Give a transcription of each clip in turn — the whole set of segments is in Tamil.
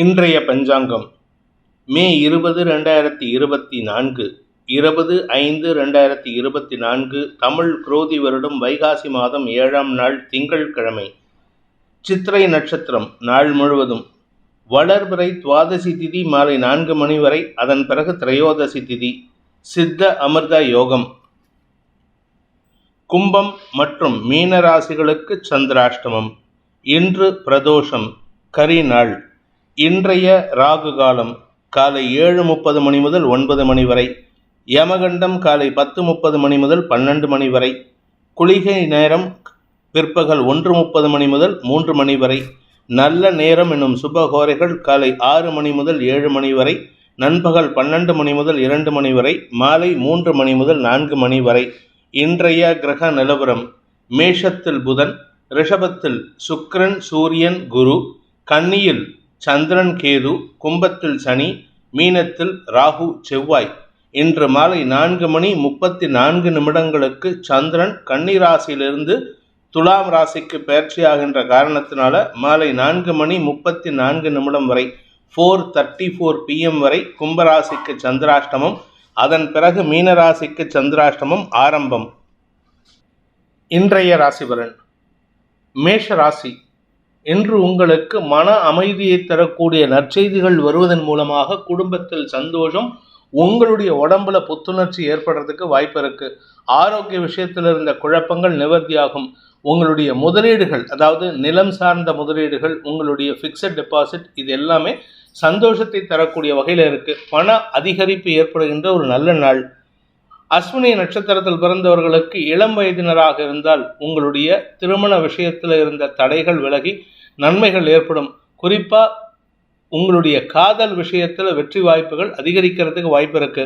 இன்றைய பஞ்சாங்கம். மே இருபது ரெண்டாயிரத்தி இருபத்தி நான்கு. இருபது ஐந்து ரெண்டாயிரத்தி இருபத்தி நான்கு தமிழ் குரோதி வருடம் வைகாசி மாதம் ஏழாம் நாள் திங்கட்கிழமை சித்திரை நட்சத்திரம் நாள் முழுவதும். வளர்பிறை துவாதசி திதி மாலை நான்கு மணி வரை அதன் பிறகு திரையோதசி திதி. சித்த அமிர்த யோகம். கும்பம் மற்றும் மீனராசிகளுக்கு சந்திராஷ்டமம். இன்று பிரதோஷம் கரி நாள். இன்றைய ராகு காலம் காலை ஏழு முப்பது மணி முதல் ஒன்பது மணி வரை யமகண்டம் காலை பத்து முப்பது மணி முதல் பன்னெண்டு மணி வரை குளிகை நேரம் பிற்பகல் ஒன்று முப்பது மணி முதல் மூன்று மணி வரை நல்ல நேரம் என்னும் சுபகோரைகள் காலை ஆறு மணி முதல் ஏழு மணி வரை நண்பகல் பன்னெண்டு மணி முதல் இரண்டு மணி வரை மாலை மூன்று மணி முதல் நான்கு மணி வரை இன்றைய கிரக நிலவரம் மேஷத்தில் புதன் ரிஷபத்தில் சுக்ரன் சூரியன் குரு கன்னியில் சந்திரன் கேது கும்பத்தில் சனி மீனத்தில் ராகு செவ்வாய். இன்று மாலை நான்கு மணி முப்பத்தி நான்கு நிமிடங்களுக்கு சந்திரன் கன்னி ராசியிலிருந்து துலாம் ராசிக்கு பயிற்சியாகின்ற காரணத்தினால மாலை நான்கு மணி முப்பத்தி நான்கு நிமிடம் வரை ஃபோர் தேர்ட்டி ஃபோர் பிஎம் வரை கும்பராசிக்கு சந்திராஷ்டமம் அதன் பிறகு மீனராசிக்கு சந்திராஷ்டமம் ஆரம்பம். இன்றைய ராசிபலன். மேஷ ராசி. இன்று உங்களுக்கு மன அமைதியை தரக்கூடிய நற்செய்திகள் வருவதன் மூலமாக குடும்பத்தில் சந்தோஷம் உங்களுடைய உடம்புல புத்துணர்ச்சி ஏற்படுறதுக்கு வாய்ப்பு இருக்கு. ஆரோக்கிய விஷயத்தில் இருந்த குழப்பங்கள் நிவர்த்தியாகும். உங்களுடைய முதலீடுகள் அதாவது நிலம் சார்ந்த முதலீடுகள் உங்களுடைய ஃபிக்ஸட் டெபாசிட் இது எல்லாமே சந்தோஷத்தை தரக்கூடிய வகையில் இருக்கு. பண அதிகரிப்பு ஏற்படுகின்ற ஒரு நல்ல நாள். அஸ்வினி நட்சத்திரத்தில் பிறந்தவர்களுக்கு இளம் வயதினராக இருந்தால் உங்களுடைய திருமண விஷயத்தில் இருந்த தடைகள் விலகி நன்மைகள் ஏற்படும். குறிப்பாக உங்களுடைய காதல் விஷயத்தில் வெற்றி வாய்ப்புகள் அதிகரிக்கிறதுக்கு வாய்ப்பு இருக்கு.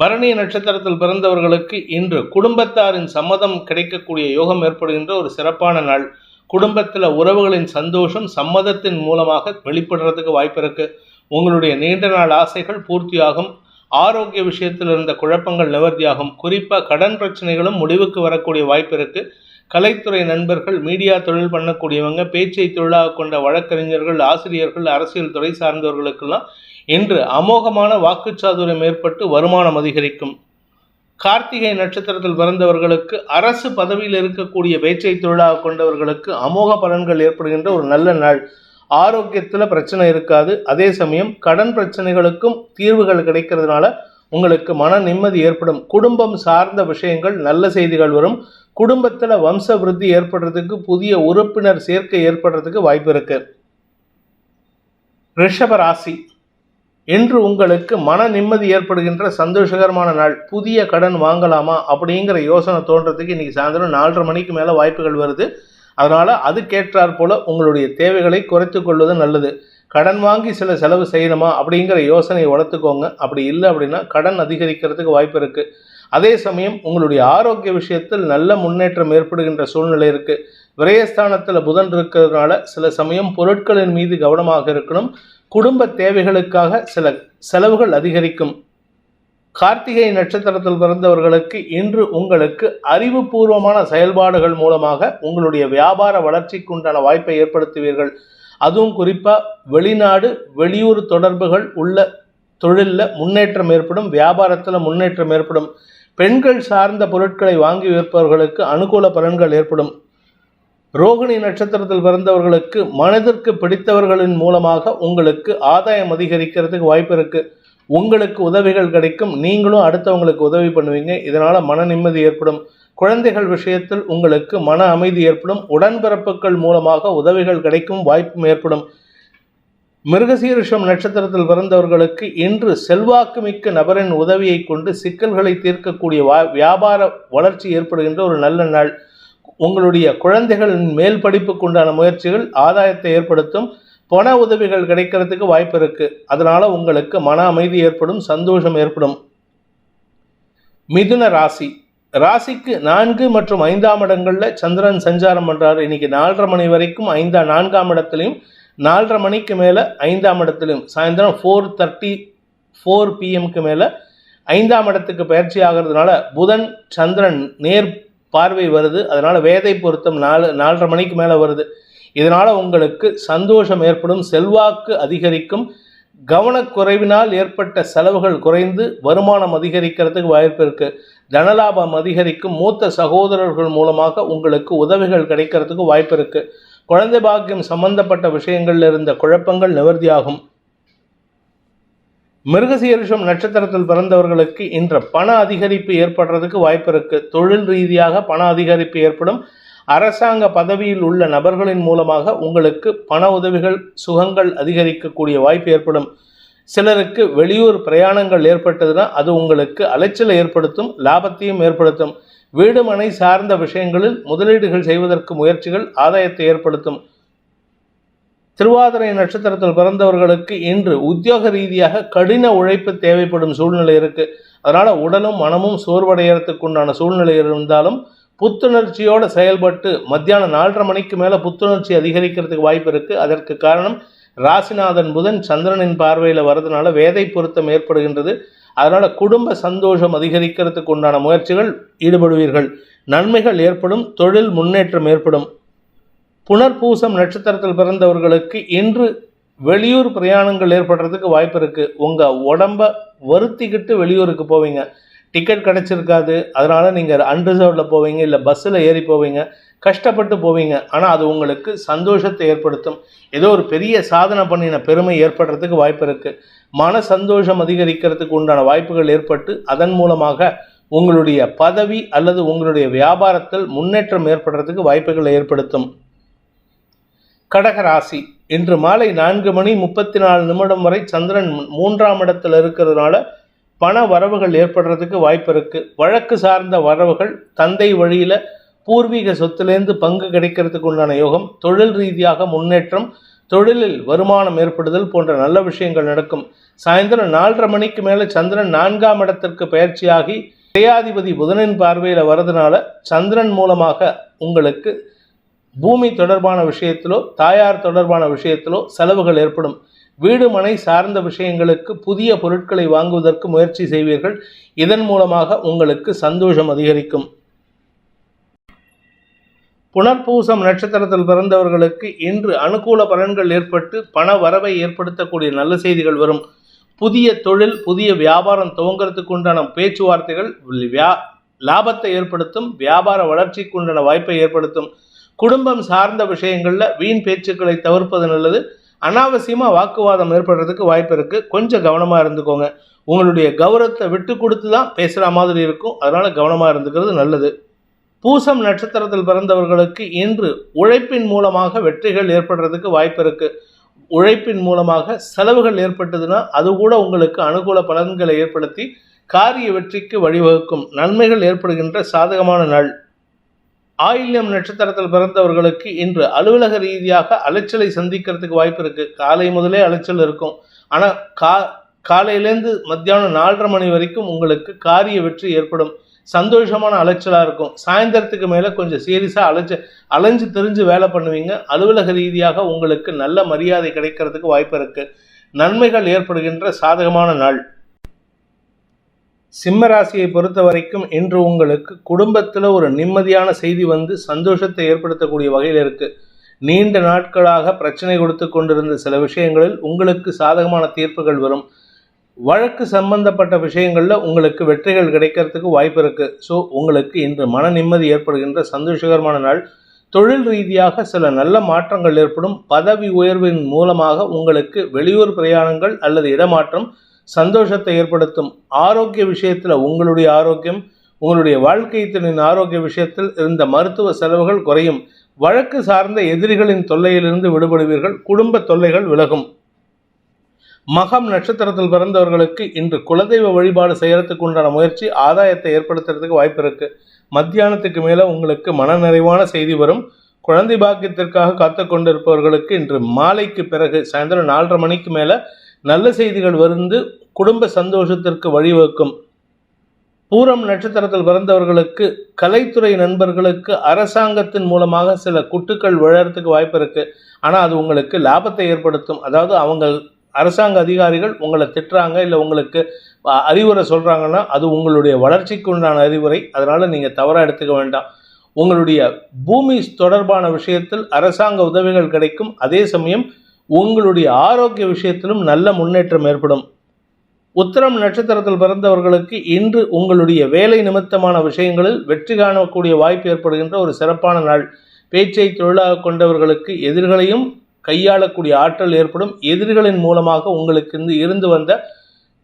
பரணி நட்சத்திரத்தில் பிறந்தவர்களுக்கு இன்று குடும்பத்தாரின் சம்மதம் கிடைக்கக்கூடிய யோகம் ஏற்படுகின்ற ஒரு சிறப்பான நாள். குடும்பத்தில் உறவுகளின் சந்தோஷம் சம்மதத்தின் மூலமாக வெளிப்படுறதுக்கு வாய்ப்பு இருக்கு. உங்களுடைய நீண்ட நாள் ஆசைகள் பூர்த்தியாகும். ஆரோக்கிய விஷயத்தில் இருந்த குழப்பங்கள் நிவர்த்தியாகும். குறிப்பாக கடன் பிரச்சனைகளும் முடிவுக்கு வரக்கூடிய வாய்ப்பு இருக்குது கலைத்துறை நண்பர்கள் மீடியா தொழில் பண்ணக்கூடியவங்க பேச்சை தொழிலாக கொண்ட வழக்கறிஞர்கள் ஆசிரியர்கள் அரசியல் துறை சார்ந்தவர்களுக்கெல்லாம் இன்று அமோகமான வாக்குச்சாதுரியம் ஏற்பட்டு வருமானம் அதிகரிக்கும். கார்த்திகை நட்சத்திரத்தில் பிறந்தவர்களுக்கு அரசு பதவியில் இருக்கக்கூடிய பேச்சை தொழிலாக கொண்டவர்களுக்கு அமோக பலன்கள் ஏற்படுகின்ற ஒரு நல்ல நாள். ஆரோக்கியத்தில் பிரச்சனை இருக்காது. அதே சமயம் கடன் பிரச்சனைகளுக்கும் தீர்வுகள் கிடைக்கிறதுனால உங்களுக்கு மன நிம்மதி ஏற்படும். குடும்பம் சார்ந்த விஷயங்கள் நல்ல செய்திகள் வரும். குடும்பத்தில் வம்ச விருத்தி ஏற்படுறதுக்கு புதிய உறுப்பினர் சேர்க்கை ஏற்படுறதுக்கு வாய்ப்பு இருக்கு. ரிஷப ராசி. இன்று உங்களுக்கு மன நிம்மதி ஏற்படுகின்ற சந்தோஷகரமான நாள். புதிய கடன் வாங்கலாமா அப்படிங்கிற யோசனை தோன்றதுக்கு இன்னைக்கு சாயந்தரம் நாலரை மணிக்கு மேலே வாய்ப்புகள் வருது. அதனால் அதுக்கேற்றாற் போல உங்களுடைய தேவைகளை குறைத்து கொள்வது நல்லது. கடன் வாங்கி சில செலவு செய்யணுமா அப்படிங்கிற யோசனையை வளர்த்துக்கோங்க. அப்படி இல்லை அப்படின்னா கடன் அதிகரிக்கிறதுக்கு வாய்ப்பு இருக்குது அதே சமயம் உங்களுடைய ஆரோக்கிய விஷயத்தில் நல்ல முன்னேற்றம் ஏற்படுகின்ற சூழ்நிலை இருக்குது விரயஸ்தானத்தில் புதன் இருக்கிறதுனால சில சமயம் பொருட்களின் மீது கவனமாக இருக்கணும். குடும்ப தேவைகளுக்காக சில செலவுகள் அதிகரிக்கும். கார்த்திகை நட்சத்திரத்தில் பிறந்தவர்களுக்கு இன்று உங்களுக்கு அறிவுபூர்வமான செயல்பாடுகள் மூலமாக உங்களுடைய வியாபார வளர்ச்சிக்கு உண்டான வாய்ப்பை ஏற்படுத்துவீர்கள். அதுவும் குறிப்பாக வெளிநாடு வெளியூர் தொடர்புகள் உள்ள தொழிலில் முன்னேற்றம் ஏற்படும் வியாபாரத்தில் முன்னேற்றம் ஏற்படும். பெண்கள் சார்ந்த பொருட்களை வாங்கி விற்பவர்களுக்கு அனுகூல பலன்கள் ஏற்படும். ரோகிணி நட்சத்திரத்தில் பிறந்தவர்களுக்கு மனதிற்கு பிடித்தவர்களின் மூலமாக உங்களுக்கு ஆதாயம் அதிகரிக்கிறதுக்கு வாய்ப்பு இருக்குது உங்களுக்கு உதவிகள் கிடைக்கும். நீங்களும் அடுத்தவங்களுக்கு உதவி பண்ணுவீங்க. இதனால் மன நிம்மதி ஏற்படும். குழந்தைகள் விஷயத்தில் உங்களுக்கு மன அமைதி ஏற்படும். உடன்பிறப்புகள் மூலமாக உதவிகள் கிடைக்கும். வாய்ப்பும் ஏற்படும். மிருகசீரிஷம் நட்சத்திரத்தில் பிறந்தவர்களுக்கு இன்று செல்வாக்கு மிக்க நபரின் உதவியை கொண்டு சிக்கல்களை தீர்க்கக்கூடிய வியாபார வளர்ச்சி ஏற்படுகின்ற ஒரு நல்ல நாள். உங்களுடைய குழந்தைகளின் மேல் படிப்புக்கு உண்டான முயற்சிகள் ஆதாயத்தை ஏற்படுத்தும். பண உதவிகள் கிடைக்கிறதுக்கு வாய்ப்பு இருக்கு. அதனால உங்களுக்கு மன அமைதி ஏற்படும் சந்தோஷம் ஏற்படும். மிதுன ராசி. ராசிக்கு நான்கு மற்றும் ஐந்தாம் இடங்களில் சந்திரன் சஞ்சாரம் பண்ணுறாரு இன்னைக்கு நாலரை மணி வரைக்கும் ஐந்தா நான்காம் இடத்துலையும் நாலரை மணிக்கு மேலே ஐந்தாம் இடத்துலையும் சாயந்தரம் ஃபோர் தேர்ட்டி ஃபோர் பிஎம்க்கு மேலே ஐந்தாம் இடத்துக்கு பயிற்சி ஆகிறதுனால புதன் சந்திரன் நேர் பார்வை வருது. அதனால் வேதை பொருத்தம் நாலு நாலரை மணிக்கு மேலே வருது. இதனால் உங்களுக்கு சந்தோஷம் ஏற்படும் செல்வாக்கு அதிகரிக்கும். கவனக்குறைவினால் ஏற்பட்ட செலவுகள் குறைந்து வருமானம் அதிகரிக்கிறதுக்கு வாய்ப்பு இருக்குது தனலாபம் அதிகரிக்கும். மூத்த சகோதரர்கள் மூலமாக உங்களுக்கு உதவிகள் கிடைக்கிறதுக்கு வாய்ப்பு இருக்குது குழந்தை பாக்கியம் சம்பந்தப்பட்ட விஷயங்களில் இருந்த குழப்பங்கள் நிவர்த்தியாகும். மிருகசீரிஷம் நட்சத்திரத்தில் பிறந்தவர்களுக்கு இன்று பண அதிகரிப்பு ஏற்படுறதுக்கு வாய்ப்பு இருக்கு. தொழில் ரீதியாக பண அதிகரிப்பு ஏற்படும். அரசாங்க பதவியில் உள்ள நபர்களின் மூலமாக உங்களுக்கு பண உதவிகள் சுகங்கள் அதிகரிக்கக்கூடிய வாய்ப்பு ஏற்படும். சிலருக்கு வெளியூர் பிரயாணங்கள் ஏற்பட்டதுன்னா அது உங்களுக்கு அலைச்சலை ஏற்படுத்தும் லாபத்தையும் ஏற்படுத்தும். வீடு மனை சார்ந்த விஷயங்களில் முதலீடுகள் செய்வதற்கு முயற்சிகள் ஆதாயத்தை ஏற்படுத்தும். திருவாதிரை நட்சத்திரத்தில் பிறந்தவர்களுக்கு இன்று உத்தியோக ரீதியாக கடின உழைப்பு தேவைப்படும் சூழ்நிலை இருக்கு. அதனால உடலும் மனமும் சோர்வடையறதுக்கு உண்டான சூழ்நிலை இருந்தாலும் புத்துணர்ச்சியோடு செயல்பட்டு மத்தியானம் நாலரை மணிக்கு மேலே புத்துணர்ச்சி அதிகரிக்கிறதுக்கு வாய்ப்பு இருக்குது அதற்கு காரணம் ராசிநாதன் புதன் சந்திரனின் பார்வையில் வரதுனால வேதை பொருத்தம் ஏற்படுகின்றது. அதனால் குடும்ப சந்தோஷம் அதிகரிக்கிறதுக்கு உண்டான முயற்சிகள் ஈடுபடுவீர்கள். நன்மைகள் ஏற்படும் தொழில் முன்னேற்றம் ஏற்படும். புனர்பூசம் நட்சத்திரத்தில் பிறந்தவர்களுக்கு இன்று வெளியூர் பிரயாணங்கள் ஏற்படுறதுக்கு வாய்ப்பு இருக்குது உங்கள் உடம்ப வருத்திக்கிட்டு வெளியூருக்கு போவீங்க. டிக்கெட் கிடச்சிருக்காது. அதனால் நீங்கள் அன்ரிசர்வ்டில் போவீங்க இல்லை பஸ்ஸில் ஏறி போவீங்க கஷ்டப்பட்டு போவீங்க. ஆனால் அது உங்களுக்கு சந்தோஷத்தை ஏற்படுத்தும். ஏதோ ஒரு பெரிய சாதனை பண்ணின பெருமை ஏற்படுறதுக்கு வாய்ப்பு இருக்குது மன சந்தோஷம் அதிகரிக்கிறதுக்கு உண்டான வாய்ப்புகள் ஏற்பட்டு அதன் மூலமாக உங்களுடைய பதவி அல்லது உங்களுடைய வியாபாரத்தில் முன்னேற்றம் ஏற்படுறதுக்கு வாய்ப்புகளை ஏற்படுத்தும். கடகராசி இன்று மாலை நான்கு மணி முப்பத்தி நாலு நிமிடம் வரை சந்திரன் மூன்றாம் இடத்தில் இருக்கிறதுனால பண வரவுகள் ஏற்படுறதுக்கு வாய்ப்பு இருக்குது வழக்கு சார்ந்த வரவுகள் தந்தை வழியில் பூர்வீக சொத்துலேருந்து பங்கு கிடைக்கிறதுக்கு உண்டான யோகம் தொழில் ரீதியாக முன்னேற்றம் தொழிலில் வருமானம் ஏற்படுதல் போன்ற நல்ல விஷயங்கள் நடக்கும். சாயந்தரம் நாலரை மணிக்கு மேலே சந்திரன் நான்காம் இடத்திற்கு பயிற்சியாகி ஜெயாதிபதி புதனின் பார்வையில் வரதுனால சந்திரன் மூலமாக உங்களுக்கு பூமி தொடர்பான விஷயத்திலோ தாயார் தொடர்பான விஷயத்திலோ செலவுகள் ஏற்படும். வீடு மனை சார்ந்த விஷயங்களுக்கு புதிய பொருட்களை வாங்குவதற்கு முயற்சி செய்வீர்கள். இதன் மூலமாக உங்களுக்கு சந்தோஷம் அதிகரிக்கும். புனர்பூசம் நட்சத்திரத்தில் பிறந்தவர்களுக்கு இன்று அனுகூல பலன்கள் ஏற்பட்டு பண வரவை ஏற்படுத்தக்கூடிய நல்ல செய்திகள் வரும். புதிய தொழில் புதிய வியாபாரம் துவங்கிறதுக்கு உண்டான பேச்சுவார்த்தைகள் வியா லாபத்தை ஏற்படுத்தும் வியாபார வளர்ச்சிக்கு உண்டான வாய்ப்பை ஏற்படுத்தும். குடும்பம் சார்ந்த விஷயங்களில் வீண் பேச்சுக்களை தவிர்ப்பது நல்லது. அனாவசியமாக வாக்குவாதம் ஏற்படுறதுக்கு வாய்ப்பு இருக்குது கொஞ்சம் கவனமாக இருந்துக்கோங்க. உங்களுடைய கௌரவத்தை விட்டு கொடுத்து தான் பேசுகிற மாதிரி இருக்கும். அதனால் கவனமாக இருந்துக்கிறது நல்லது. பூசம் நட்சத்திரத்தில் பிறந்தவர்களுக்கு இன்று உழைப்பின் மூலமாக வெற்றிகள் ஏற்படுறதுக்கு வாய்ப்பு இருக்குது உழைப்பின் மூலமாக செலவுகள் ஏற்பட்டதுன்னா அது கூட உங்களுக்கு அனுகூல பலன்களை ஏற்படுத்தி காரிய வெற்றிக்கு வழிவகுக்கும். நன்மைகள் ஏற்படுகின்ற சாதகமான நாள். ஆயில்யம் நட்சத்திரத்தில் பிறந்தவர்களுக்கு இன்று அலுவலக ரீதியாக அலைச்சலை சந்திக்கிறதுக்கு வாய்ப்பு இருக்குது காலை முதலே அலைச்சல் இருக்கும். ஆனால் கா காலையிலேருந்து மத்தியானம் நாலரை மணி வரைக்கும் உங்களுக்கு காரிய வெற்றி ஏற்படும். சந்தோஷமான அலைச்சலாக இருக்கும். சாயந்தரத்துக்கு மேலே கொஞ்சம் சீரியஸாக அலைச்ச அலைஞ்சு தெரிஞ்சு வேலை பண்ணுவீங்க. அலுவலக ரீதியாக உங்களுக்கு நல்ல மரியாதை கிடைக்கிறதுக்கு வாய்ப்பு இருக்குது நன்மைகள் ஏற்படுகின்ற சாதகமான நாள். சிம்ம ராசியை பொறுத்த வரைக்கும் இன்று உங்களுக்கு குடும்பத்தில் ஒரு நிம்மதியான செய்தி வந்து சந்தோஷத்தை ஏற்படுத்தக்கூடிய வகையில் இருக்குது நீண்ட நாட்களாக பிரச்சனை கொடுத்து கொண்டிருந்த சில விஷயங்களில் உங்களுக்கு சாதகமான தீர்ப்புகள் வரும். வழக்கு சம்பந்தப்பட்ட விஷயங்களில் உங்களுக்கு வெற்றிகள் கிடைக்கிறதுக்கு வாய்ப்பு இருக்குது ஸோ உங்களுக்கு இன்று மன நிம்மதி ஏற்படுகின்ற சந்தோஷகரமான நாள். தொழில் ரீதியாக சில நல்ல மாற்றங்கள் ஏற்படும். பதவி உயர்வின் மூலமாக உங்களுக்கு வெளியூர் பிரயாணங்கள் அல்லது இடமாற்றம் சந்தோஷத்தை ஏற்படுத்தும் ஆரோக்கிய விஷயத்தில் உங்களுடைய ஆரோக்கியம் உங்களுடைய வாழ்க்கை துணையின் ஆரோக்கிய விஷயத்தில் இருந்த மருத்துவ செலவுகள் குறையும். வழக்கு சார்ந்த எதிரிகளின் தொல்லையிலிருந்து விடுபடுவீர்கள். குடும்ப தொல்லைகள் விலகும். மகம் நட்சத்திரத்தில் பிறந்தவர்களுக்கு இன்று குலதெய்வ வழிபாடு செய்யறதுக்கு உண்டான முயற்சி ஆதாயத்தை ஏற்படுத்துறதுக்கு வாய்ப்பு இருக்கு. மத்தியானத்துக்கு மேலே உங்களுக்கு மனநிறைவான செய்தி வரும். குழந்தை பாக்கியத்திற்காக காத்து கொண்டிருப்பவர்களுக்கு இன்று மாலைக்கு பிறகு சாயந்தரம் நாலரை மணிக்கு மேலே நல்ல செய்திகள் வந்து குடும்ப சந்தோஷத்திற்கு வழிவகுக்கும். பூரம் நட்சத்திரத்தில் பிறந்தவர்களுக்கு கலைத்துறை நண்பர்களுக்கு அரசாங்கத்தின் மூலமாக சில குட்டுக்கள் விழறதுக்கு வாய்ப்பு இருக்குது ஆனால் அது உங்களுக்கு லாபத்தை ஏற்படுத்தும். அதாவது அவங்க அரசாங்க அதிகாரிகள் உங்களை திட்டுறாங்க இல்லை உங்களுக்கு அறிவுரை சொல்கிறாங்கன்னா அது உங்களுடைய வளர்ச்சிக்கு உண்டான அறிவுரை. அதனால் நீங்கள் தவறாக எடுத்துக்க வேண்டாம். உங்களுடைய பூமி தொடர்பான விஷயத்தில் அரசாங்க உதவிகள் கிடைக்கும். அதே சமயம் உங்களுடைய ஆரோக்கிய விஷயத்திலும் நல்ல முன்னேற்றம் ஏற்படும். உத்தரம் நட்சத்திரத்தில் பிறந்தவர்களுக்கு இன்று உங்களுடைய வேலை நிமித்தமான விஷயங்களில் வெற்றி காணக்கூடிய வாய்ப்பு ஏற்படுகின்ற ஒரு சிறப்பான நாள். பேச்சை தொழிலாக கொண்டவர்களுக்கு எதிர்களையும் கையாளக்கூடிய ஆற்றல் ஏற்படும். எதிரிகளின் மூலமாக உங்களுக்கு இருந்து இருந்து வந்த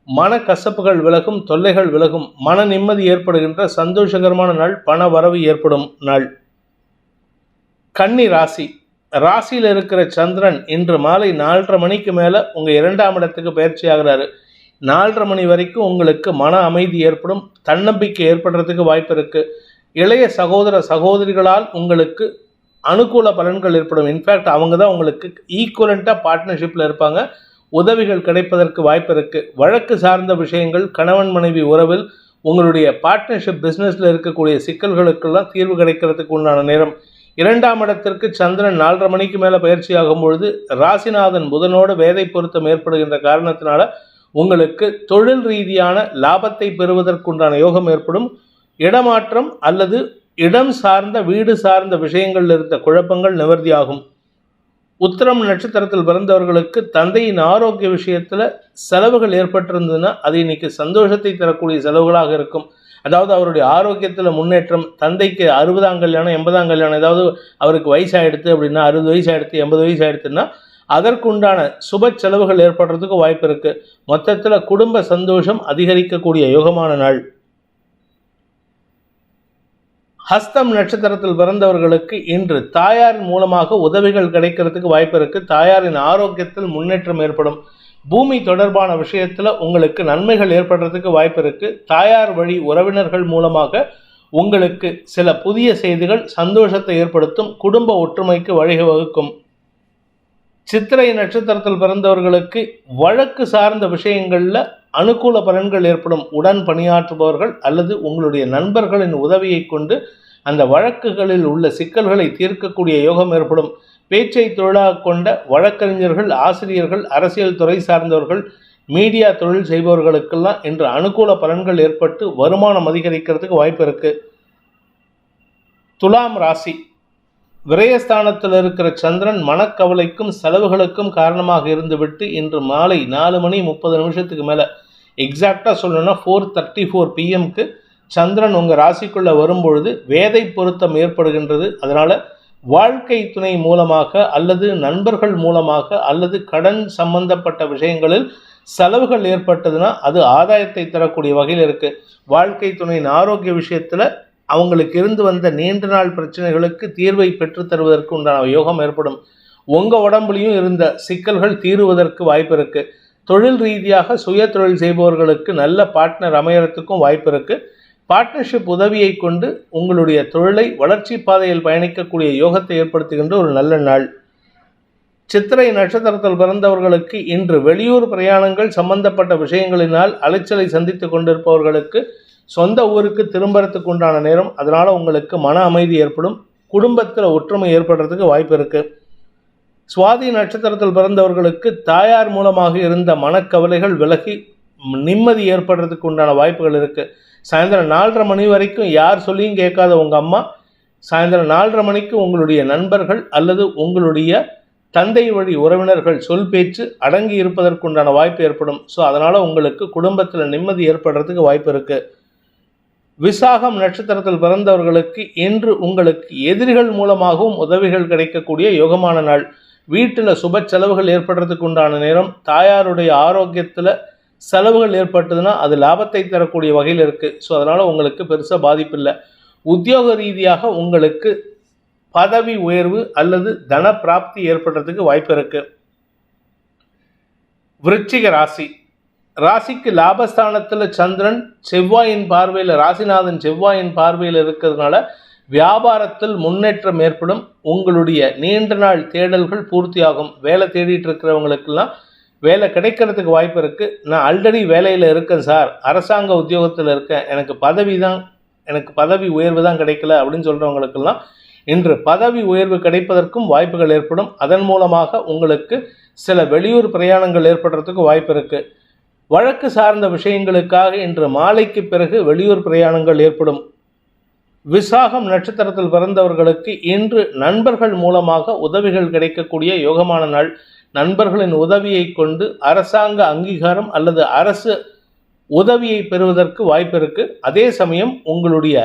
மன கசப்புகள் விலகும் தொல்லைகள் விலகும். மன நிம்மதி ஏற்படுகின்ற சந்தோஷகரமான நாள் பண வரவு ஏற்படும் நாள். கன்னி ராசி. ராசியில் இருக்கிற சந்திரன் இன்று மாலை நாலரை மணிக்கு மேலே உங்கள் இரண்டாம் இடத்துக்கு பயிற்சி ஆகிறாரு. நாலரை மணி வரைக்கும் உங்களுக்கு மன அமைதி ஏற்படும் தன்னம்பிக்கை ஏற்படுறதுக்கு வாய்ப்பு இருக்குது இளைய சகோதர சகோதரிகளால் உங்களுக்கு அனுகூல பலன்கள் ஏற்படும். இன்ஃபேக்ட் அவங்க தான் உங்களுக்கு ஈக்குவலண்ட்டாக பார்ட்னர்ஷிப்பில் இருப்பாங்க. உதவிகள் கிடைப்பதற்கு வாய்ப்பு இருக்குது வழக்கு சார்ந்த விஷயங்கள் கணவன் மனைவி உறவில் உங்களுடைய பார்ட்னர்ஷிப் பிஸ்னஸில் இருக்கக்கூடிய சிக்கல்களுக்கெல்லாம் தீர்வு கிடைக்கிறதுக்கு உண்டான நேரம். இரண்டாம் இடத்திற்கு சந்திரன் நாலரை மணிக்கு மேலே பயிற்சி பொழுது ராசிநாதன் புதனோடு வேதை பொருத்தம் ஏற்படுகின்ற காரணத்தினால உங்களுக்கு தொழில் ரீதியான லாபத்தை பெறுவதற்குண்டான யோகம் ஏற்படும். இடமாற்றம் அல்லது இடம் சார்ந்த வீடு சார்ந்த விஷயங்களில் இருந்த குழப்பங்கள் நிவர்த்தியாகும். உத்தரம் நட்சத்திரத்தில் பிறந்தவர்களுக்கு தந்தையின் ஆரோக்கிய விஷயத்தில் செலவுகள் ஏற்பட்டிருந்ததுன்னா அது இன்னைக்கு சந்தோஷத்தை தரக்கூடிய செலவுகளாக இருக்கும். அதாவது அவருடைய ஆரோக்கியத்தில் முன்னேற்றம் தந்தைக்கு அறுபதாம் கல்யாணம் எண்பதாம் கல்யாணம் ஏதாவது அவருக்கு வயசாகிடுது அப்படின்னா அறுபது வயசாகிடுது எண்பது வயசாகிடுதுன்னா அதற்குண்டான சுப செலவுகள் ஏற்படுறதுக்கு வாய்ப்பு இருக்குது மொத்தத்தில் குடும்ப சந்தோஷம் அதிகரிக்கக்கூடிய யோகமான நாள். ஹஸ்தம் நட்சத்திரத்தில் பிறந்தவர்களுக்கு இன்று தாயாரின் மூலமாக உதவிகள் கிடைக்கிறதுக்கு வாய்ப்பு இருக்குது தாயாரின் ஆரோக்கியத்தில் முன்னேற்றம் ஏற்படும். பூமி தொடர்பான விஷயத்தில் உங்களுக்கு நன்மைகள் ஏற்படுறதுக்கு வாய்ப்பு இருக்குது தாயார் வழி உறவினர்கள் மூலமாக உங்களுக்கு சில புதிய செய்திகள் சந்தோஷத்தை ஏற்படுத்தும். குடும்ப ஒற்றுமைக்கு வழிவகுக்கும் சித்திரை நட்சத்திரத்தில் பிறந்தவர்களுக்கு வழக்கு சார்ந்த விஷயங்களில் அனுகூல பலன்கள் ஏற்படும். உடன் பணியாற்றுபவர்கள் அல்லது உங்களுடைய நண்பர்களின் உதவியை கொண்டு அந்த வழக்குகளில் உள்ள சிக்கல்களை தீர்க்கக்கூடிய யோகம் ஏற்படும். பேச்சை தொழிலாக கொண்ட வழக்கறிஞர்கள் ஆசிரியர்கள் அரசியல் துறை சார்ந்தவர்கள் மீடியா தொழில் செய்பவர்களுக்கெல்லாம் இன்று அனுகூல பலன்கள் ஏற்பட்டு வருமானம் அதிகரிக்கிறதுக்கு வாய்ப்பு இருக்கு. துலாம் ராசி. விரயஸ்தானத்தில் இருக்கிற சந்திரன் மனக்கவலைக்கும் செலவுகளுக்கும் காரணமாக இருந்துவிட்டு இன்று மாலை நாலு மணி முப்பது நிமிஷத்துக்கு மேலே எக்ஸாக்டாக சொல்லணும்னா ஃபோர் தேர்ட்டி ஃபோர் பிஎம்க்கு சந்திரன் உங்கள் ராசிக்குள்ளே வரும்பொழுது வேதை பொருத்தம் ஏற்படுகின்றது. அதனால் வாழ்க்கை துணை மூலமாக அல்லது நண்பர்கள் மூலமாக அல்லது கடன் சம்பந்தப்பட்ட விஷயங்களில் செலவுகள் ஏற்பட்டதுன்னா அது ஆதாயத்தை தரக்கூடிய வகையில் இருக்குது வாழ்க்கை துணையின் ஆரோக்கிய விஷயத்தில் அவங்களுக்கு இருந்து வந்த நீண்ட நாள் பிரச்சனைகளுக்கு தீர்வை பெற்று தருவதற்கு உண்டான யோகம் ஏற்படும். உங்கள் உடம்புலையும் இருந்த சிக்கல்கள் தீருவதற்கு வாய்ப்பு இருக்குது தொழில் ரீதியாக சுய தொழில் செய்பவர்களுக்கு நல்ல பார்ட்னர் அமையறதுக்கும் வாய்ப்பு இருக்குது பார்ட்னர்ஷிப் உதவியை கொண்டு உங்களுடைய தொழிலை வளர்ச்சி பாதையில் பயணிக்கக்கூடிய யோகத்தை ஏற்படுத்துகின்ற ஒரு நல்ல நாள். சித்திரை நட்சத்திரத்தில் பிறந்தவர்களுக்கு இன்று வெளியூர் பிரயாணங்கள் சம்பந்தப்பட்ட விஷயங்களினால் அலைச்சலை சந்தித்து கொண்டிருப்பவர்களுக்கு சொந்த ஊருக்கு திரும்புறதுக்கு உண்டான நேரம். அதனால் உங்களுக்கு மன அமைதி ஏற்படும். குடும்பத்தில் ஒற்றுமை ஏற்படுறதுக்கு வாய்ப்பு இருக்குது சுவாதி நட்சத்திரத்தில் பிறந்தவர்களுக்கு தாயார் மூலமாக இருந்த மனக்கவலைகள் விலகி நிம்மதி ஏற்படுறதுக்கு உண்டான வாய்ப்புகள் இருக்குது சாயந்தரம் நாலரை மணி வரைக்கும் யார் சொல்லியும் கேட்காத உங்கள் அம்மா சாயந்தரம் நாலரை மணிக்கு உங்களுடைய நண்பர்கள் அல்லது உங்களுடைய தந்தை வழி உறவினர்கள் சொல் பேச்சு அடங்கி இருப்பதற்குண்டான வாய்ப்பு ஏற்படும். ஸோ அதனால் உங்களுக்கு குடும்பத்தில் நிம்மதி ஏற்படுறதுக்கு வாய்ப்பு இருக்குது விசாகம் நட்சத்திரத்தில் பிறந்தவர்களுக்கு இன்று உங்களுக்கு எதிரிகள் மூலமாகவும் உதவிகள் கிடைக்கக்கூடிய யோகமான நாள். வீட்டில் சுப செலவுகள் ஏற்படுறதுக்கு உண்டான நேரம். தாயாருடைய ஆரோக்கியத்தில் செலவுகள் ஏற்பட்டதுன்னா அது லாபத்தை தரக்கூடிய வகையில் இருக்குது ஸோ அதனால் உங்களுக்கு பெருசாக பாதிப்பு இல்லை. உத்தியோக ரீதியாக உங்களுக்கு பதவி உயர்வு அல்லது தன பிராப்தி ஏற்படுறதுக்கு வாய்ப்பு இருக்குது விருச்சிக ராசி. ராசிக்கு லாபஸ்தானத்தில் சந்திரன் செவ்வாயின் பார்வையில் ராசிநாதன் செவ்வாயின் பார்வையில் இருக்கிறதுனால வியாபாரத்தில் முன்னேற்றம் ஏற்படும். உங்களுடைய நீண்ட நாள் தேடல்கள் பூர்த்தியாகும். வேலை தேடிட்டு இருக்கிறவங்களுக்கெல்லாம் வேலை கிடைக்கிறதுக்கு வாய்ப்பு இருக்குது நான் ஆல்ரெடி வேலையில் இருக்கேன் சார். அரசாங்க உத்தியோகத்தில் இருக்கேன். எனக்கு பதவி தான் எனக்கு பதவி உயர்வு தான் கிடைக்கல அப்படின்னு சொல்கிறவங்களுக்கெல்லாம் இன்று பதவி உயர்வு கிடைப்பதற்கும் வாய்ப்புகள் ஏற்படும். அதன் மூலமாக உங்களுக்கு சில வெளியூர் பிரயாணங்கள் ஏற்படுறதுக்கு வாய்ப்பு இருக்குது வழக்கு சார்ந்த விஷயங்களுக்காக இன்று மாலைக்கு பிறகு வெளியூர் பிரயாணங்கள் ஏற்படும். விசாகம் நட்சத்திரத்தில் பிறந்தவர்களுக்கு இன்று நண்பர்கள் மூலமாக உதவிகள் கிடைக்கக்கூடிய யோகமான நாள். நண்பர்களின் உதவியை கொண்டு அரசாங்க அங்கீகாரம் அல்லது அரசு உதவியை பெறுவதற்கு வாய்ப்பு இருக்குது அதே சமயம் உங்களுடைய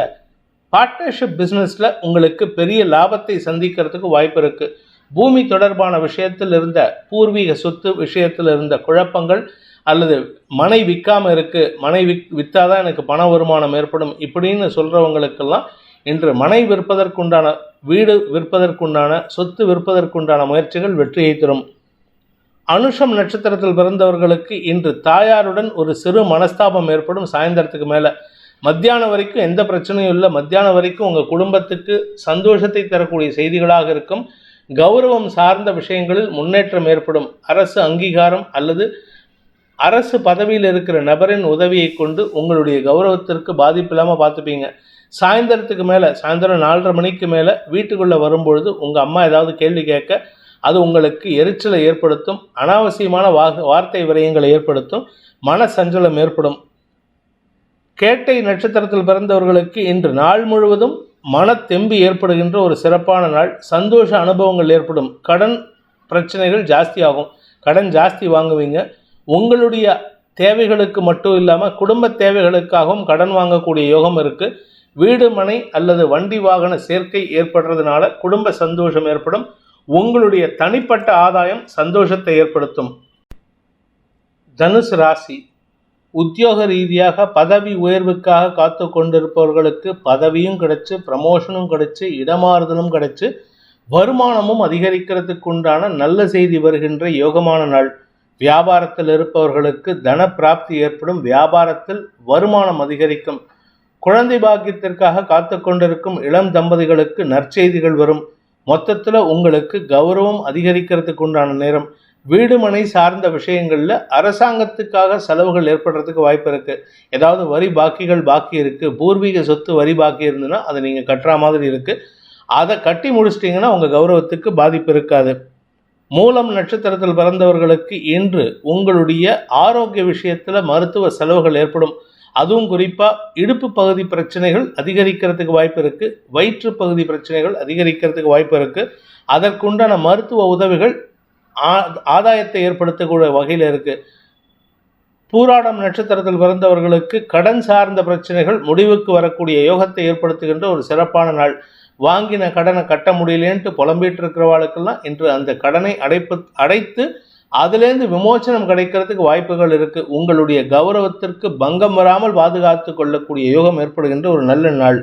பார்ட்னர்ஷிப் பிஸ்னஸில் உங்களுக்கு பெரிய லாபத்தை சந்திக்கிறதுக்கு வாய்ப்பு இருக்குது பூமி தொடர்பான விஷயத்தில் இருந்த பூர்வீக சொத்து விஷயத்தில் இருந்த குழப்பங்கள் அல்லது மனை விற்காமல் இருக்கு மனை விக் விற்றாதான் எனக்கு பண வருமானம் ஏற்படும் இப்படின்னு சொல்கிறவங்களுக்கெல்லாம் இன்று மனை விற்பதற்குண்டான வீடு விற்பதற்குண்டான சொத்து விற்பதற்குண்டான முயற்சிகள் வெற்றியை தரும். அனுஷம் நட்சத்திரத்தில் பிறந்தவர்களுக்கு இன்று தாயாருடன் ஒரு சிறு மனஸ்தாபம் ஏற்படும் சாயந்தரத்துக்கு மேலே. மத்தியானம் வரைக்கும் எந்த பிரச்சனையும் இல்லை. மத்தியானம் வரைக்கும் உங்கள் குடும்பத்துக்கு சந்தோஷத்தை தரக்கூடிய செய்திகளாக இருக்கும். கௌரவம் சார்ந்த விஷயங்களில் முன்னேற்றம் ஏற்படும். அரசு அங்கீகாரம் அல்லது அரசு பதவியில் இருக்கிற நபரின் உதவியை கொண்டு உங்களுடைய கௌரவத்திற்கு பாதிப்பு இல்லாமல் பார்த்துப்பீங்க. சாயந்தரத்துக்கு மேலே சாயந்தரம் நாலரை மணிக்கு மேலே வீட்டுக்குள்ளே வரும்பொழுது உங்கள் அம்மா ஏதாவது கேள்வி கேட்க அது உங்களுக்கு எரிச்சலை ஏற்படுத்தும் அனாவசியமான வா வார்த்தை விரயங்களை ஏற்படுத்தும் மன சஞ்சலம் ஏற்படும். கேட்டை நட்சத்திரத்தில் பிறந்தவர்களுக்கு இன்று நாள் முழுவதும் மனத்தெம்பு ஏற்படுகின்ற ஒரு சிறப்பான நாள். சந்தோஷ அனுபவங்கள் ஏற்படும். கடன் பிரச்சனைகள் ஜாஸ்தியாகும். கடன் ஜாஸ்தி வாங்குவீங்க. உங்களுடைய தேவைகளுக்கு மட்டும் இல்லாமல் குடும்ப தேவைகளுக்காகவும் கடன் வாங்கக்கூடிய யோகம் இருக்குது வீடு மனை அல்லது வண்டி வாகன சேர்க்கை ஏற்படுறதுனால குடும்ப சந்தோஷம் ஏற்படும். உங்களுடைய தனிப்பட்ட ஆதாயம் சந்தோஷத்தை ஏற்படுத்தும். தனுசு ராசி உத்தியோக ரீதியாக பதவி உயர்வுக்காக காத்து கொண்டிருப்பவர்களுக்கு பதவியும் கிடைச்சு ப்ரமோஷனும் கிடைச்சு இடமாறுதலும் கிடைச்சு வருமானமும் அதிகரிக்கிறதுக்கு உண்டான நல்ல செய்தி வருகின்ற யோகமான நாள். வியாபாரத்தில் இருப்பவர்களுக்கு தன பிராப்தி ஏற்படும் வியாபாரத்தில் வருமானம் அதிகரிக்கும். குழந்தை பாக்கியத்திற்காக காத்து கொண்டிருக்கும் இளம் தம்பதிகளுக்கு நற்செய்திகள் வரும். மொத்தத்தில் உங்களுக்கு கௌரவம் அதிகரிக்கிறதுக்கு உண்டான நேரம். வீடு மனை சார்ந்த விஷயங்களில் அரசாங்கத்துக்காக செலவுகள் ஏற்படுறதுக்கு வாய்ப்பு இருக்குது ஏதாவது வரி பாக்கிகள் பாக்கி இருக்குது பூர்வீக சொத்து வரி பாக்கி இருந்ததுன்னா அதை நீங்கள் கட்டுற மாதிரி இருக்குது அதை கட்டி முடிச்சிட்டிங்கன்னா உங்கள் கௌரவத்துக்கு பாதிப்பு இருக்காது. மூலம் நட்சத்திரத்தில் பிறந்தவர்களுக்கு இன்று உங்களுடைய ஆரோக்கிய விஷயத்தில் மருத்துவ செலவுகள் ஏற்படும். அதுவும் குறிப்பாக இடுப்பு பகுதி பிரச்சனைகள் அதிகரிக்கிறதுக்கு வாய்ப்பு இருக்குது வயிற்று பகுதி பிரச்சனைகள் அதிகரிக்கிறதுக்கு வாய்ப்பு இருக்குது அதற்குண்டான மருத்துவ உதவிகள் ஆ- ஆதாயத்தை ஏற்படுத்தக்கூடிய வகையில் இருக்குது பூராடம் நட்சத்திரத்தில் பிறந்தவர்களுக்கு கடன் சார்ந்த பிரச்சனைகள் முடிவுக்கு வரக்கூடிய யோகத்தை ஏற்படுத்துகின்ற ஒரு சிறப்பான நாள். வாங்கின கடனை கட்ட முடியலேன்ட்டு புலம்பிட்டு இருக்கிறவாளுக்கெல்லாம் இன்று அந்த கடனை அடைப்பு அடைத்து அதுலேருந்து விமோசனம் கிடைக்கிறதுக்கு வாய்ப்புகள் இருக்கு. உங்களுடைய கௌரவத்திற்கு பங்கம் வராமல் பாதுகாத்து கொள்ளக்கூடிய யோகம் ஏற்படுகின்ற ஒரு நல்ல நாள்.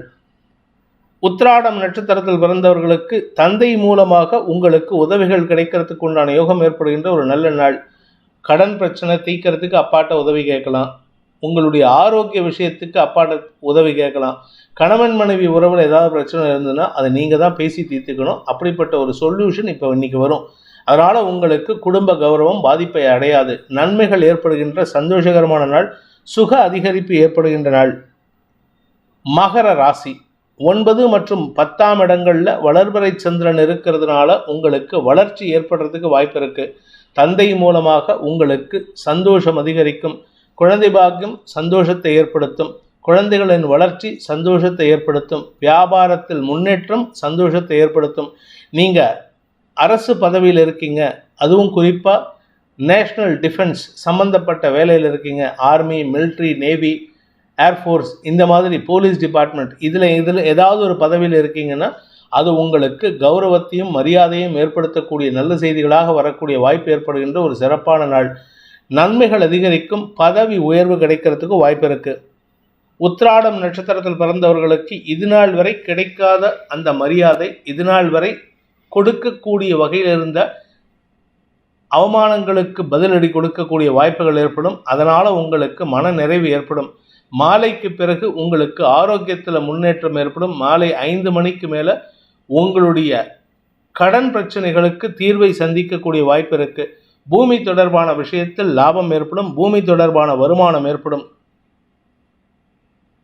உத்ராடம் நட்சத்திரத்தில் பிறந்தவர்களுக்கு தந்தை மூலமாக உங்களுக்கு உதவிகள் கிடைக்கிறதுக்கு உண்டான யோகம் ஏற்படுகின்ற ஒரு நல்ல நாள். கடன் பிரச்சனை தீக்கிறதுக்கு அப்பாட்ட உதவி கேட்கலாம். உங்களுடைய ஆரோக்கிய விஷயத்துக்கு அப்பாட்ட உதவி கேட்கலாம். கணவன் மனைவி உறவில் ஏதாவது பிரச்சனை இருந்ததுன்னா அதை நீங்கள் தான் பேசி தீர்த்துக்கணும். அப்படிப்பட்ட ஒரு சொல்யூஷன் இப்போ இன்னைக்கு வரும். அதனால் உங்களுக்கு குடும்ப கௌரவம் பாதிப்பை அடையாது. நன்மைகள் ஏற்படுகின்ற சந்தோஷகரமான நாள் சுக அதிகரிப்பு ஏற்படுகின்ற நாள். மகர ராசி. ஒன்பது மற்றும் பத்தாம் இடங்களில் வளர்பறை சந்திரன் இருக்கிறதுனால உங்களுக்கு வளர்ச்சி ஏற்படுறதுக்கு வாய்ப்பு இருக்குது தந்தை மூலமாக உங்களுக்கு சந்தோஷம் அதிகரிக்கும். குழந்தை பாக்கியம் சந்தோஷத்தை ஏற்படுத்தும். குழந்தைகளின் வளர்ச்சி சந்தோஷத்தை ஏற்படுத்தும். வியாபாரத்தில் முன்னேற்றம் சந்தோஷத்தை ஏற்படுத்தும். நீங்கள் அரசு பதவியில் இருக்கீங்க. அதுவும் குறிப்பாக நேஷ்னல் டிஃபென்ஸ் சம்பந்தப்பட்ட வேலையில் இருக்கீங்க. ஆர்மி மிலிட்ரி நேவி ஏர்ஃபோர்ஸ் இந்த மாதிரி போலீஸ் டிபார்ட்மெண்ட் இதில் இதில் ஏதாவது ஒரு பதவியில் இருக்கீங்கன்னா அது உங்களுக்கு கௌரவத்தையும் மரியாதையும் ஏற்படுத்தக்கூடிய நல்ல செய்திகளாக வரக்கூடிய வாய்ப்பு ஏற்படுகின்ற ஒரு சிறப்பான நாள். நன்மைகள் அதிகரிக்கும் பதவி உயர்வு கிடைக்கிறதுக்கு வாய்ப்பு இருக்குது உத்ராடம் நட்சத்திரத்தில் பிறந்தவர்களுக்கு இது நாள் வரை கிடைக்காத அந்த மரியாதை இது நாள் வரை கொடுக்கக்கூடிய வகையில் இருந்த அவமானங்களுக்கு பதிலடி கொடுக்கக்கூடிய வாய்ப்புகள் ஏற்படும். அதனால் உங்களுக்கு மன நிறைவு ஏற்படும். மாலைக்கு பிறகு உங்களுக்கு ஆரோக்கியத்தில் முன்னேற்றம் ஏற்படும். மாலை ஐந்து மணிக்கு மேலே உங்களுடைய கடன் பிரச்சனைகளுக்கு தீர்வை சந்திக்கக்கூடிய வாய்ப்பு இருக்கு. பூமி தொடர்பான விஷயத்தில் லாபம் ஏற்படும். பூமி தொடர்பான வருமானம் ஏற்படும்.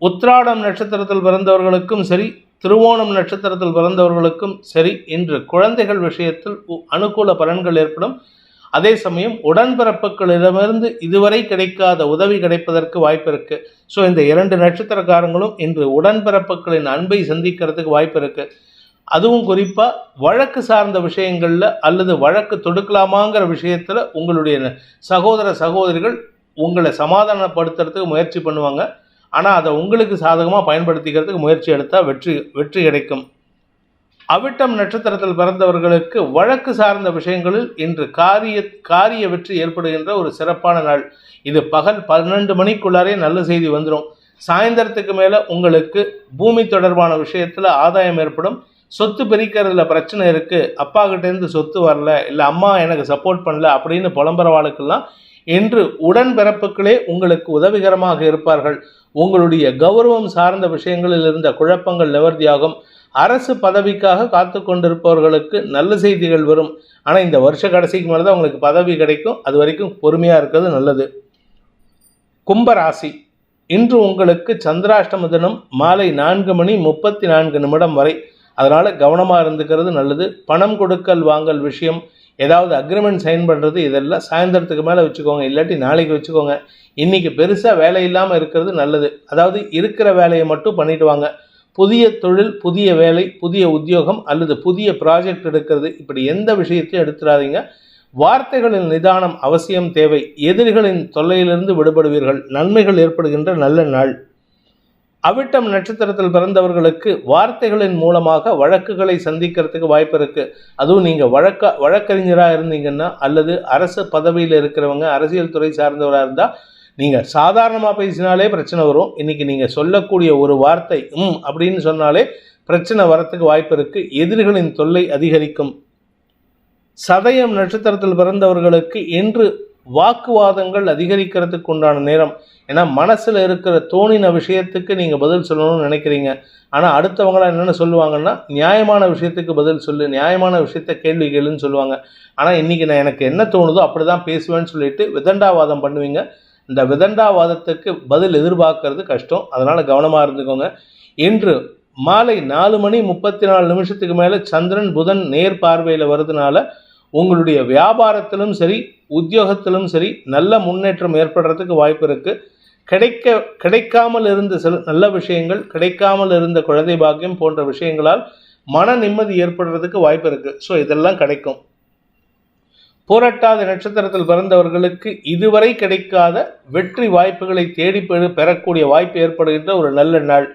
உத்ராடம் நட்சத்திரத்தில் பிறந்தவர்களுக்கும் சரி திருவோணம் நட்சத்திரத்தில் பிறந்தவர்களுக்கும் சரி இன்று குழந்தைகள் விஷயத்தில் உ- அனுகூல பலன்கள் ஏற்படும். அதே சமயம் உடன்பிறப்புகளிடமிருந்து இதுவரை கிடைக்காத உதவி கிடைப்பதற்கு வாய்ப்பு இருக்கு. ஸோ இந்த இரண்டு நட்சத்திரக்காரங்களும் இன்று உடன்பிறப்புகளின் அன்பை சந்திக்கிறதுக்கு வாய்ப்பு இருக்கு. அதுவும் குறிப்பாக வழக்கு சார்ந்த விஷயங்களில் அல்லது வழக்கு தொடுக்கலாமாங்கிற விஷயத்தில் உங்களுடைய சகோதர சகோதரிகள் உங்களை சமாதானப்படுத்துறதுக்கு முயற்சி பண்ணுவாங்க. ஆனால் அதை உங்களுக்கு சாதகமாக பயன்படுத்திக்கிறதுக்கு முயற்சி எடுத்தால் வெற்றி வெற்றி கிடைக்கும். அவிட்டம் நட்சத்திரத்தில் பிறந்தவர்களுக்கு வழக்கு சார்ந்த விஷயங்களில் இன்று காரிய காரிய வெற்றி ஏற்படுகின்ற ஒரு சிறப்பான நாள். இது பகல் பன்னெண்டு மணிக்குள்ளாரே நல்ல செய்தி வந்துடும் சாயந்தரத்துக்கு மேலே உங்களுக்கு பூமி தொடர்பான விஷயத்தில் ஆதாயம் ஏற்படும். சொத்து பிரிக்கிறதுல பிரச்சனை இருக்குது அப்பா கிட்டேருந்து சொத்து வரல இல்லை அம்மா எனக்கு சப்போர்ட் பண்ணல அப்படின்னு புலம்புறவாளுக்கெல்லாம் இன்று உடன்பிறப்புகளே உங்களுக்கு உதவிகரமாக இருப்பார்கள். உங்களுடைய கௌரவம் சார்ந்த விஷயங்களில் இருந்த குழப்பங்கள் நிவர்த்தியாகும் அரசு பதவிக்காக காத்து கொண்டிருப்பவர்களுக்கு நல்ல செய்திகள் வரும். ஆனால் இந்த வருஷ கடைசிக்கு மேலே தான் உங்களுக்கு பதவி கிடைக்கும். அது வரைக்கும் பொறுமையாக இருக்கிறது நல்லது. கும்பராசி. இன்று உங்களுக்கு சந்திராஷ்டம தினம் மாலை நான்கு மணி முப்பத்தி நான்கு நிமிடம் வரை. அதனால் கவனமாக இருந்துக்கிறது நல்லது. பணம் கொடுக்கல் வாங்கல் விஷயம். ஏதாவது அக்ரிமெண்ட் சைன் பண்ணுறது இதெல்லாம் சாயந்தரத்துக்கு மேலே வச்சுக்கோங்க இல்லாட்டி நாளைக்கு வச்சுக்கோங்க. இன்றைக்கி பெருசாக வேலை இல்லாமல் இருக்கிறது நல்லது. அதாவது இருக்கிற வேலையை மட்டும் பண்ணிட்டு வாங்க. புதிய தொழில் புதிய வேலை புதிய உத்தியோகம் அல்லது புதிய ப்ராஜெக்ட் எடுக்கிறது இப்படி எந்த விஷயத்தையும் எடுத்துடாதீங்க. வார்த்தைகளின் நிதானம் அவசியம் தேவை. எதிரிகளின் தொல்லையிலிருந்து விடுபடுவீர்கள். நன்மைகள் ஏற்படுகின்ற நல்ல நாள். அவிட்டம் நட்சத்திரத்தில் பிறந்தவர்களுக்கு வார்த்தைகளின் மூலமாக வழக்குகளை சந்திக்கிறதுக்கு வாய்ப்பு இருக்கு. அதுவும் நீங்க வழக்க வழக்கறிஞராக இருந்தீங்கன்னா அல்லது அரசு பதவியில் இருக்கிறவங்க அரசியல் துறை சார்ந்தவராக இருந்தால் நீங்கள் சாதாரணமாக பேசினாலே பிரச்சனை வரும். இன்னைக்கு நீங்கள் சொல்லக்கூடிய ஒரு வார்த்தை ம் அப்படின்னு சொன்னாலே பிரச்சனை வரத்துக்கு வாய்ப்பு இருக்கு. எதிரிகளின் தொல்லை அதிகரிக்கும். சதயம் நட்சத்திரத்தில் பிறந்தவர்களுக்கு இன்று வாக்குவாதங்கள் அதிகரிக்கிறதுக்கு உண்டான நேரம். ஏன்னா மனசில் இருக்கிற தோணின விஷயத்துக்கு நீங்கள் பதில் சொல்லணும்னு நினைக்கிறீங்க. ஆனால் அடுத்தவங்களாம் என்னென்ன சொல்லுவாங்கன்னா நியாயமான விஷயத்துக்கு பதில் சொல்லு நியாயமான விஷயத்த கேள்வி கேளுன்னு சொல்லுவாங்க. ஆனால் இன்றைக்கி நான் எனக்கு என்ன தோணுதோ அப்படி தான் பேசுவேன்னு சொல்லிட்டு விதண்டாவாதம் பண்ணுவீங்க. இந்த விதண்டாவாதத்துக்கு பதில் எதிர்பார்க்கறது கஷ்டம். அதனால் கவனமாக இருந்துக்கோங்க. இன்று மாலை நாலு மணி முப்பத்தி நாலு நிமிஷத்துக்கு மேலே சந்திரன் புதன் நேர் பார்வையில் வர்றதுனால உங்களுடைய வியாபாரத்திலும் சரி உத்தியோகத்திலும் சரி நல்ல முன்னேற்றம் ஏற்படுறதுக்கு வாய்ப்பு இருக்குது கிடைக்க கிடைக்காமல் இருந்த சில நல்ல விஷயங்கள் கிடைக்காமல் இருந்த குழந்தை பாக்கியம் போன்ற விஷயங்களால் மன நிம்மதி ஏற்படுறதுக்கு வாய்ப்பு இருக்குது ஸோ இதெல்லாம் கிடைக்கும். போராட்டாத நட்சத்திரத்தில் பிறந்தவர்களுக்கு இதுவரை கிடைக்காத வெற்றி வாய்ப்புகளை தேடி பெறு பெறக்கூடிய வாய்ப்பு ஏற்படுகின்ற ஒரு நல்ல நாள்.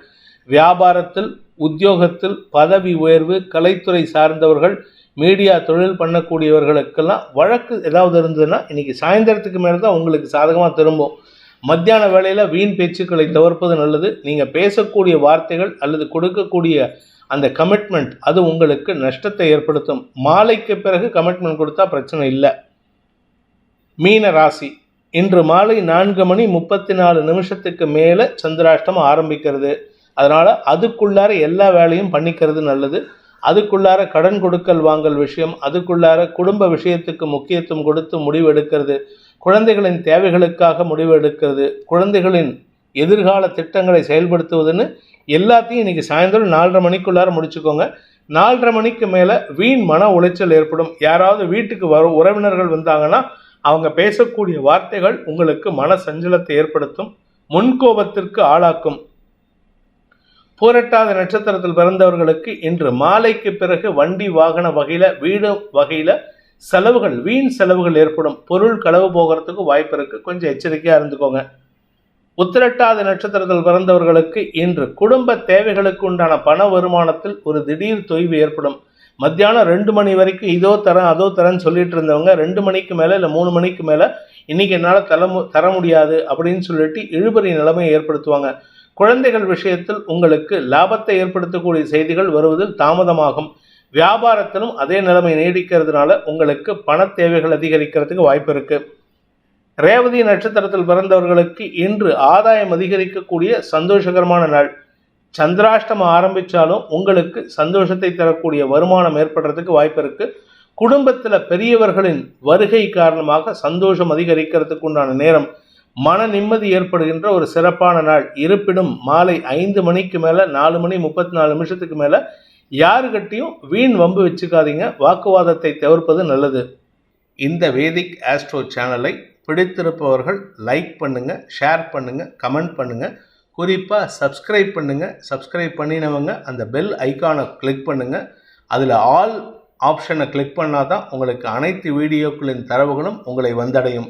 வியாபாரத்தில் உத்தியோகத்தில் பதவி உயர்வு கலைத்துறை சார்ந்தவர்கள் மீடியா தொழில் பண்ணக்கூடியவர்களுக்கெல்லாம் வழக்கு ஏதாவது இருந்ததுன்னா இன்றைக்கி சாயந்தரத்துக்கு மேலே தான் உங்களுக்கு சாதகமாக திரும்பும். மத்தியான வேளையில் வீண் பேச்சுக்களை தவிர்ப்பது நல்லது. நீங்கள் பேசக்கூடிய வார்த்தைகள் அல்லது கொடுக்கக்கூடிய அந்த கமிட்மெண்ட் அது உங்களுக்கு நஷ்டத்தை ஏற்படுத்தும். மாலைக்கு பிறகு கமிட்மெண்ட் கொடுத்தா பிரச்சனை இல்லை. மீன ராசி. இன்று மாலை நான்கு மணி முப்பத்தி நாலு நிமிஷத்துக்கு மேலே சந்திராஷ்டமம் ஆரம்பிக்கிறது. அதனால் அதுக்குள்ளார எல்லா வேலையும் பண்ணிக்கிறது நல்லது. அதுக்குள்ளார கடன் கொடுக்கல் வாங்கல் விஷயம் அதுக்குள்ளார குடும்ப விஷயத்துக்கு முக்கியத்துவம் கொடுத்து முடிவு எடுக்கிறது குழந்தைகளின் தேவைகளுக்காக முடிவு எடுக்கிறது குழந்தைகளின் எதிர்கால திட்டங்களை செயல்படுத்துவதுன்னு எல்லாத்தையும் இன்றைக்கி சாயந்தரம் நாலரை மணிக்குள்ளார முடிச்சுக்கோங்க. நாலரை மணிக்கு மேலே வீண் மன உளைச்சல் ஏற்படும். யாராவது வீட்டுக்கு வர உறவினர்கள் வந்தாங்கன்னா அவங்க பேசக்கூடிய வார்த்தைகள் உங்களுக்கு மன சஞ்சலத்தை ஏற்படுத்தும் முன்கோபத்திற்கு ஆளாக்கும். பூரட்டாத நட்சத்திரத்தில் பிறந்தவர்களுக்கு இன்று மாலைக்கு பிறகு வண்டி வாகன வகையில் வீடு வகையில் செலவுகள் வீண் செலவுகள் ஏற்படும். பொருள் களவு போகிறதுக்கு வாய்ப்பு இருக்குது கொஞ்சம் எச்சரிக்கையாக இருந்துக்கோங்க. உத்திரட்டாத நட்சத்திரத்தில் பிறந்தவர்களுக்கு இன்று குடும்ப தேவைகளுக்கு உண்டான பண வருமானத்தில் ஒரு திடீர் தொய்வு ஏற்படும். மத்தியானம் ரெண்டு மணி வரைக்கும் இதோ தரேன் அதோ தரேன்னு சொல்லிட்டு இருந்தவங்க ரெண்டு மணிக்கு மேலே இல்லை மூணு மணிக்கு மேலே இன்றைக்கி என்னால் தர தர முடியாது அப்படின்னு சொல்லிட்டு இழுபறி நிலைமையை ஏற்படுத்துவாங்க. குழந்தைகள் விஷயத்தில் உங்களுக்கு லாபத்தை ஏற்படுத்தக்கூடிய செய்திகள் வருவதில் தாமதமாகும். வியாபாரத்திலும் அதே நிலைமை நீடிக்கிறதுனால உங்களுக்கு பண தேவைகள் அதிகரிக்கிறதுக்கு வாய்ப்பு இருக்கு. ரேவதி நட்சத்திரத்தில் பிறந்தவர்களுக்கு இன்று ஆதாயம் அதிகரிக்கக்கூடிய சந்தோஷகரமான நாள். சந்திராஷ்டமம் ஆரம்பித்தாலும் உங்களுக்கு சந்தோஷத்தை தரக்கூடிய வருமானம் ஏற்படுறதுக்கு வாய்ப்பு இருக்கு. குடும்பத்தில் பெரியவர்களின் வருகை காரணமாக சந்தோஷம் அதிகரிக்கிறதுக்கு உண்டான நேரம். மன நிம்மதி ஏற்படுகின்ற ஒரு சிறப்பான நாள். இருப்பினும் மாலை ஐந்து மணிக்கு மேலே நாலு மணி முப்பத்தி நாலு நிமிஷத்துக்கு மேலே யாருக்கிட்டையும் வீண் வம்பு வச்சுக்காதீங்க. வாக்குவாதத்தை தவிர்ப்பது நல்லது. இந்த வேதிக் ஆஸ்ட்ரோ சேனலை பிடித்திருப்பவர்கள் லைக் பண்ணுங்கள் ஷேர் பண்ணுங்கள் கமெண்ட் பண்ணுங்கள் குறிப்பாக சப்ஸ்கிரைப் பண்ணுங்கள் சப்ஸ்கிரைப் பண்ணினவங்க அந்த பெல் ஐக்கானை கிளிக் பண்ணுங்கள் அதில் ஆல் ஆப்ஷனை கிளிக் பண்ணால் தான் உங்களுக்கு அனைத்து வீடியோக்களின் தரவுகளும் உங்களை வந்தடையும்.